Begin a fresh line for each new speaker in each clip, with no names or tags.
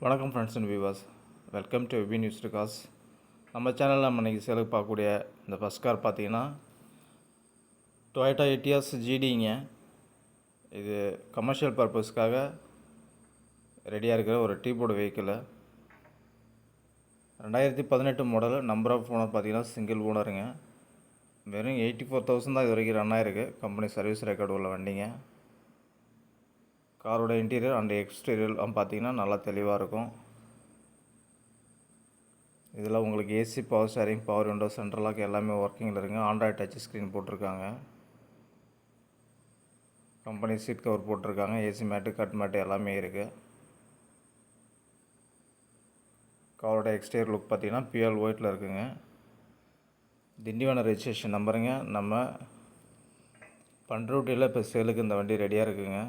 வணக்கம் friends and viewers welcome to வெபி news cars நம்ம சேனலில் நம்ம இன்றைக்கி சேலுக்கு பார்க்கக்கூடிய இந்த ஃபஸ்ட் கார் பார்த்தீங்கன்னா டொயட்டா எட்டியாஸ் ஜிடிங்க இது கமர்ஷியல் பர்பஸ்க்காக ரெடியாக இருக்கிற ஒரு டீ போர்டு வெஹிக்கிளு ரெண்டாயிரத்தி பதினெட்டு மாடல் நம்பர் ஆஃப் ஓனர் பார்த்தீங்கன்னா சிங்கிள் ஓனருங்க வெறும் எயிட்டி ஃபோர் தௌசண்ட் தான் இது வரைக்கும் ரன் ஆயிருக்கு. கம்பெனி சர்வீஸ் ரெக்கார்டு உள்ள வண்டிங்க. காரோட இன்டீரியர் அண்ட் எக்ஸ்டீரியர்லாம் பார்த்தீங்கன்னா நல்லா தெளிவாக இருக்கும். இதில் உங்களுக்கு AC power steering power window central lock எல்லாமே ஒர்க்கிங்கில் இருக்குங்க. ஆண்ட்ராய்ட் டச் ஸ்க்ரீன் போட்டிருக்காங்க. கம்பெனி சீட் கவர் போட்டிருக்காங்க. ஏசி மேட்டு கட் மேட்டு எல்லாமே இருக்குது காரோட எக்ஸ்டீரியர் லுக் பார்த்தீங்கன்னா பிஎல் ஒயிட்டில் இருக்குங்க. திண்டிவன ரெஜிஸ்ட்ரேஷன் நம்பருங்க நம்ம பண்ருட்டியில் இப்போ சேலுக்கு இந்த வண்டி ரெடியாக இருக்குங்க.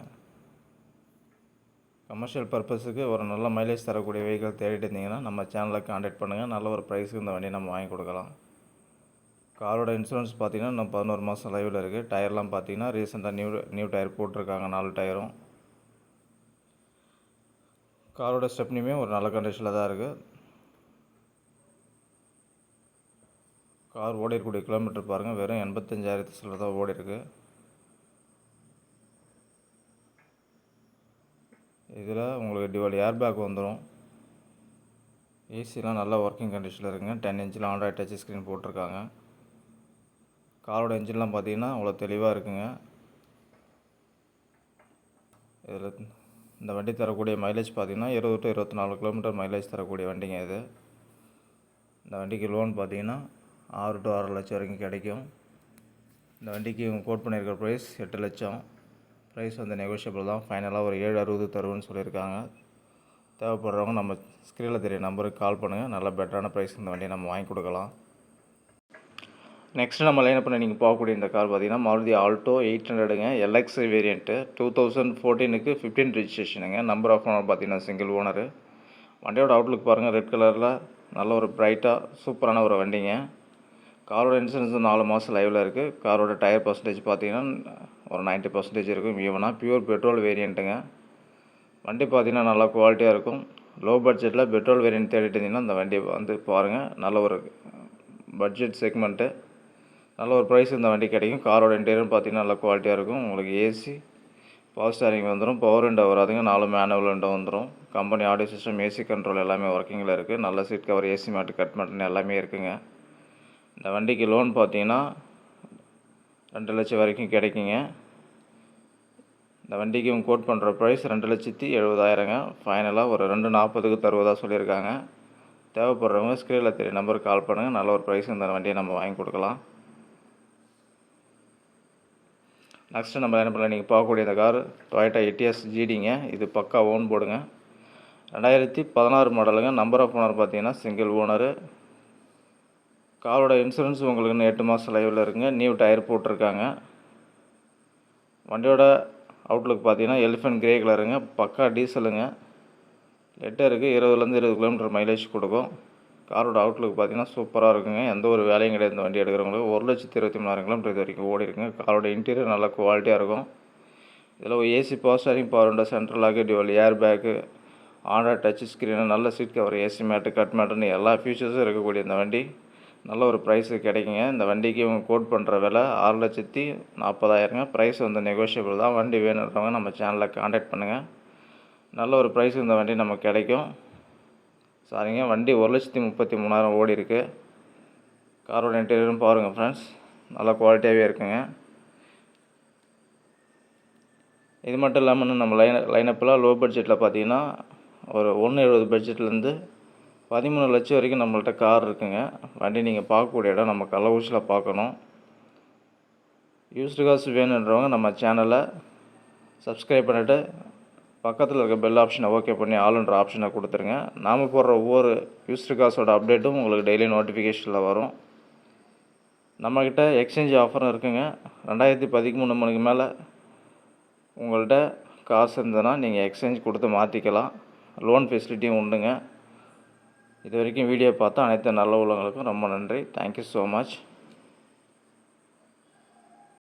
கமர்ஷியல் பர்பஸுக்கு ஒரு நல்ல மைலேஜ் தரக்கூடிய வெஹிக்கிள் தேடிட்டு இருந்தீங்கன்னா நம்ம சேனலை காண்டாக்ட் பண்ணுங்கள் நல்ல ஒரு ப்ரைஸுக்கு இந்த வண்டியை நம்ம வாங்கி கொடுக்கலாம். காரோட இன்சூரன்ஸ் பார்த்தீங்கன்னா இன்னும் பதினோரு மாதம் லைவில் இருக்குது டயர்லாம் பார்த்தீங்கன்னா ரீசெண்டாக நியூ நியூ டயர் போட்டிருக்காங்க நாலு டயரும் காரோட ஸ்டெப்னியுமே ஒரு நல்ல கண்டிஷனில் தான் இருக்குது கார் ஓடி இருக்கக்கூடிய கிலோமீட்டர் பாருங்கள் வெறும் எண்பத்தஞ்சாயிரத்து சில்லர் தான் ஓடி இருக்குது இதில் உங்களுக்கு டிவல் ஏர் பேக் வந்துடும் ஏசிலாம் நல்லா ஒர்க்கிங் கண்டிஷனில் இருக்குங்க. டென் இன்ச்சில் ஆண்ட்ராய்ட் டச் ஸ்க்ரீன் போட்டிருக்காங்க. காரோட இன்ஜின்லாம் பார்த்தீங்கன்னா அவ்வளோ தெளிவாக இருக்குங்க. இதில் இந்த வண்டி தரக்கூடிய மைலேஜ் பார்த்தீங்கன்னா இருபது டு இருபத்தி நாலு கிலோமீட்டர் மைலேஜ் தரக்கூடிய வண்டிங்க இது. இந்த வண்டிக்கு லோன் பார்த்தீங்கன்னா ஆறு டு ஆறு லட்சம் வரைக்கும் கிடைக்கும். இந்த வண்டிக்கு இவங்க கோட் பண்ணியிருக்கிற ப்ரைஸ் எட்டு லட்சம். ப்ரைஸ் வந்து நெகோஷியபிள் தான். ஃபைனலாக ஒரு ஏழு அறுபது தருவோன்னு சொல்லியிருக்காங்க. தேவைப்படுறவங்க நம்ம ஸ்க்ரீனில் தெரிய நம்பருக்கு கால் பண்ணுங்கள் நல்ல பெட்டரான ப்ரைஸ் இந்த வண்டியை நம்ம வாங்கி கொடுக்கலாம். நெக்ஸ்ட் நம்ம லைன் பண்ண நீங்கள் போகக்கூடிய இந்த கார் பார்த்தீங்கன்னா மாருதி ஆல்டோ எயிட் ஹண்ட்ரடுங்க. எல்எக்ஸ் வேரியண்ட்டு டூ தௌசண்ட் ஃபோர்டீனுக்கு ஃபிஃப்டீன் ரிஜிஸ்ட்ரேஷனுங்க நம்பர் ஆஃப் ஓனர் பார்த்தீங்கன்னா சிங்கிள் ஓனரு வண்டியோட அவுட்லுக் பாருங்கள் ரெட் கலரில் நல்ல ஒரு பிரைட்டாக சூப்பரான ஒரு வண்டிங்க. காரோட இன்சூரன்ஸ் நாலு மாதம் லைவில் இருக்குது காரோட டயர் பர்சன்டேஜ் பார்த்தீங்கன்னா ஒரு நைன்ட்டி பர்சன்டேஜ் இருக்கும் ஈவனாக பியூர் பெட்ரோல் வேரியண்ட்டுங்க வண்டி பார்த்தீங்கன்னா நல்லா குவாலிட்டியாக இருக்கும். லோ பட்ஜெட்டில் பெட்ரோல் வேரியண்ட் தேடிட்டு இருந்தீங்கன்னா அந்த வண்டியை வந்து பாருங்கள் நல்ல ஒரு பட்ஜெட் செக்மெண்ட்டு நல்ல ஒரு ப்ரைஸ் இந்த வண்டி கிடைக்கும். காரோட இன்டீரியர் பார்த்திங்கன்னா நல்ல குவாலிட்டியாக இருக்கும். உங்களுக்கு ஏசி பவர் ஸ்டாரிங் வந்துடும் பவர் விண்டோ வராதுங்க நாலு மேனுவல் விண்டோ வந்துடும் company audio system AC control எல்லாமே ஒர்க்கிங்கில் இருக்குது நல்ல seat cover AC mat cut மேட்டுன்னு எல்லாமே இருக்குங்க. இந்த வண்டிக்கு லோன் பார்த்தீங்கன்னா ரெண்டு லட்சம் வரைக்கும் கிடைக்குங்க. இந்த வண்டிக்கு இவங்க கோட் பண்ணுற ப்ரைஸ் ரெண்டு லட்சத்தி எழுபதாயிரங்க. ஃபைனலாக ஒரு ரெண்டு நாற்பதுக்கு தருவதாக சொல்லியிருக்காங்க. தேவைப்படுறவங்க ஸ்க்ரீனில் தெரிய நம்பருக்கு கால் பண்ணுங்கள் நல்ல ஒரு ப்ரைஸ் இந்த வண்டியை நம்ம வாங்கி கொடுக்கலாம். நெக்ஸ்ட்டு நம்ம என்ன பண்ணலாம்? நீங்கள் பார்க்கக்கூடிய இந்த கார் டொயட்டா எட்டிஎஸ் ஜிடிங்க இது பக்கா ஓன் போடுங்க. ரெண்டாயிரத்தி பதினாறு மாடலுங்க நம்பர் ஆஃப் ஓனர் பார்த்தீங்கன்னா சிங்கிள் ஓனரு காரோட இன்சூரன்ஸ் உங்களுக்கு இன்னும் எட்டு மாதம் லைவில் இருக்குங்க. நியூ டயர் போட்டிருக்காங்க. வண்டியோட அவுட்லுக் பார்த்தீங்கன்னா எலிஃபென்ட் கிரே கலருங்க பக்கா டீசலுங்க லெட்டருக்கு இருபதுலேருந்து இருபது கிலோமீட்டர் மைலேஜ் கொடுக்கும். காரோட அவுட்லுக் பார்த்தீங்கன்னா சூப்பராக இருக்குங்க. எந்த ஒரு வேலையும் கிடையாது இந்த வண்டி எடுக்கிறவங்களுக்கு. ஒரு லட்சத்தி இருபத்தி மூணாயிரம் கிலோமீட்டர் இது வரைக்கும் ஓடி இருக்குங்க. காரோட இன்டீரியர் நல்லா குவாலிட்டியாக இருக்கும். இதில் ஒரு ஏசி பவர் ஸ்டாரிங் பவர் உண்டா. Central lock dual air bag android touch screen நல்ல seat cover AC mat cut மேட்டுன்னு எல்லா ஃபியூச்சர்ஸும் இருக்கக்கூடிய இந்த வண்டி. நல்ல ஒரு ப்ரைஸு கிடைக்குங்க. இந்த வண்டிக்கு இவங்க கோட் பண்ணுற விலை ஆறு லட்சத்தி நாற்பதாயிரங்க. ப்ரைஸ் வந்து நெகோஷியபிள் தான். வண்டி வேணுன்றவங்க நம்ம சேனலில் காண்டாக்ட் பண்ணுங்கள் நல்ல ஒரு ப்ரைஸ் இந்த வண்டி நமக்கு கிடைக்கும். சாரிங்க வண்டி ஒரு லட்சத்தி முப்பத்தி மூணாயிரம் ஓடி இருக்குது காரோட இன்டீரியரும் பாருங்கள் ஃப்ரெண்ட்ஸ் நல்லா குவாலிட்டியாகவே இருக்குங்க. இது மட்டும் இல்லாமல் நம்ம லைன் லைனப்பில் லோ பட்ஜெட்டில் பார்த்தீங்கன்னா ஒரு ஒன்று எழுபது பட்ஜெட்லேருந்து பதிமூணு லட்சம் வரைக்கும் நம்மள்ட்ட கார் இருக்குங்க. வண்டி நீங்கள் பார்க்கக்கூடிய இடம் நம்ம கள்ளக்குறிச்சியில் பார்க்கணும். யூஸ்டு காசு வேணுன்றவங்க நம்ம சேனலை சப்ஸ்கிரைப் பண்ணிவிட்டு பக்கத்தில் இருக்க பெல் ஆப்ஷனை ஓகே பண்ணி ஆளுன்ற ஆப்ஷனை கொடுத்துருங்க. நாம் போடுற ஒவ்வொரு யூஸ்டு காசோட அப்டேட்டும் உங்களுக்கு டெய்லி நோட்டிஃபிகேஷனில் வரும். நம்மக்கிட்ட எக்ஸ்சேஞ்ச் ஆஃபரும் இருக்குங்க. ரெண்டாயிரத்தி பதிமூணு மணிக்கு மேலே உங்கள்கிட்ட காசு இருந்ததுன்னா நீங்கள் எக்ஸ்சேஞ்ச் கொடுத்து மாற்றிக்கலாம் லோன் ஃபெசிலிட்டியும் உண்டுங்க. இது வரைக்கும் வீடியோ பார்த்தா அனைத்து நல்ல உள்ளவங்களுக்கும் ரொம்ப நன்றி. Thank you so much